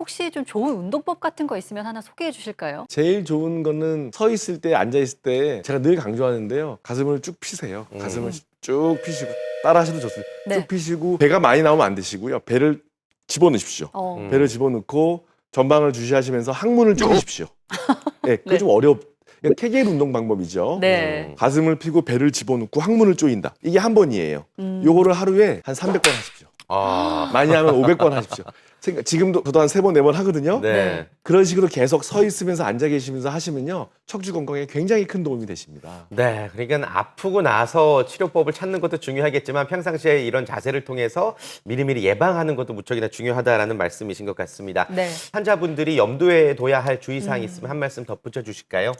혹시 좀 좋은 운동법 같은 거 있으면 하나 소개해 주실까요? 제일 좋은 거는 서 있을 때 앉아 있을 때 제가 늘 강조하는데요. 가슴을 쭉 피세요. 음. 가슴을 쭉 피시고 따라 하셔도 좋습니다. 네. 쭉 피시고 배가 많이 나오면 안 되시고요. 배를 집어넣으십시오. 어. 음. 배를 집어넣고 전방을 주시하시면서 항문을 줄이십시오. 네, 그게 네. 좀 어렵. 그러니까 케겔 운동 방법이죠. 네. 음. 가슴을 피고 배를 집어넣고 항문을 조인다. 이게 한 번이에요. 음. 요거를 하루에 한 300번 하십시오. 아, 많이 하면 500번 하십시오. 생각- 지금도 저도 한 세 번 네 번 하거든요. 네. 네. 그런 식으로 계속 서 있으면서 앉아 계시면서 하시면요 척추 건강에 굉장히 큰 도움이 되십니다. 네, 그러니까 아프고 나서 치료법을 찾는 것도 중요하겠지만 평상시에 이런 자세를 통해서 미리미리 예방하는 것도 무척이나 중요하다라는 말씀이신 것 같습니다. 네. 환자분들이 염두에 둬야 할 주의사항이 음. 있으면 한 말씀 덧붙여 주실까요?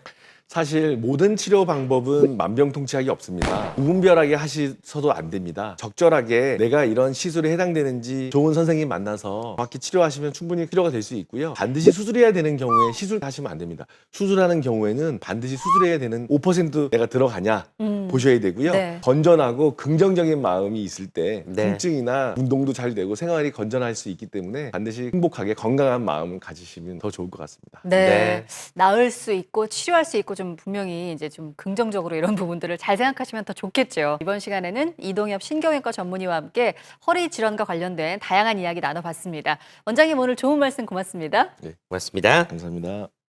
사실 모든 치료 방법은 만병통치약이 없습니다. 무분별하게 하셔도 안 됩니다. 적절하게 내가 이런 시술에 해당되는지 좋은 선생님 만나서 정확히 치료하시면 충분히 치료가 될 수 있고요. 반드시 수술해야 되는 경우에 시술 하시면 안 됩니다. 수술하는 경우에는 반드시 수술해야 되는 5% 내가 들어가냐 음. 보셔야 되고요. 네. 건전하고 긍정적인 마음이 있을 때 네. 통증이나 운동도 잘 되고 생활이 건전할 수 있기 때문에 반드시 행복하게 건강한 마음을 가지시면 더 좋을 것 같습니다. 네. 네. 나을 수 있고 치료할 수 있고 좀 분명히 이제 좀 긍정적으로 이런 부분들을 잘 생각하시면 더 좋겠죠. 이번 시간에는 이동엽 신경외과 전문의와 함께 허리 질환과 관련된 다양한 이야기 나눠봤습니다. 원장님 오늘 좋은 말씀 고맙습니다. 고맙습니다. 감사합니다.